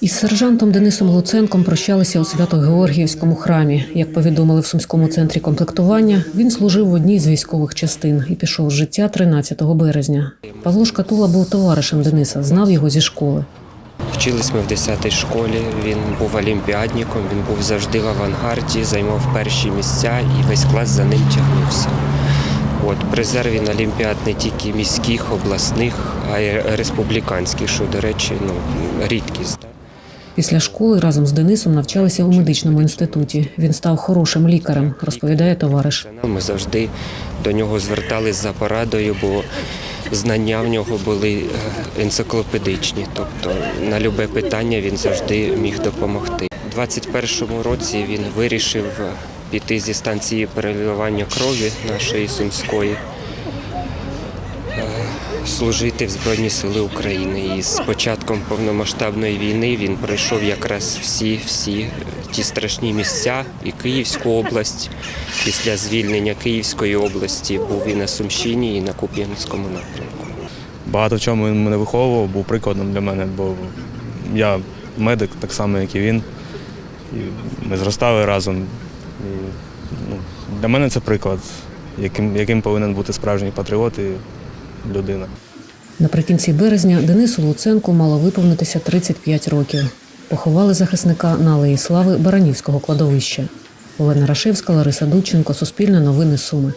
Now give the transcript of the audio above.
Із сержантом Денисом Луценком прощалися у Свято-Георгіївському храмі. Як повідомили в сумському центрі комплектування, він служив в одній з військових частин і пішов з життя 13 березня. Павло Шкатула був товаришем Дениса, знав його зі школи. Вчились ми в 10-й школі. Він був олімпіадником, він був завжди в авангарді, займав перші місця і весь клас за ним тягнувся. От, призер він олімпіад не тільки міських, обласних, а й республіканських, що, до речі, ну, рідкість. Після школи разом з Денисом навчалися у медичному інституті. Він став хорошим лікарем, розповідає товариш. Ми завжди до нього звертались за порадою, бо знання в нього були е, енциклопедичні. Тобто на любе питання він завжди міг допомогти. У 21-му році він вирішив піти зі станції переливання крові нашої сумської. е, Служити в Збройні Сили України. І з початком повномасштабної війни він пройшов якраз всі, всі ті страшні місця і Київську область. Після звільнення Київської області був і на Сумщині, і на Куп'янському напрямку. Багато в чому він мене виховував, був прикладом для мене, бо я медик, так само, як і він. І ми зростали разом. І, ну, для мене це приклад, яким, яким повинен бути справжній патріот і людина. Наприкінці березня Денису Луценку мало виповнитися 35 років. Поховали захисника на Алеї Слави Баранівського кладовища. Олена Рашевська, Лариса Дудченко, Суспільне новини Суми.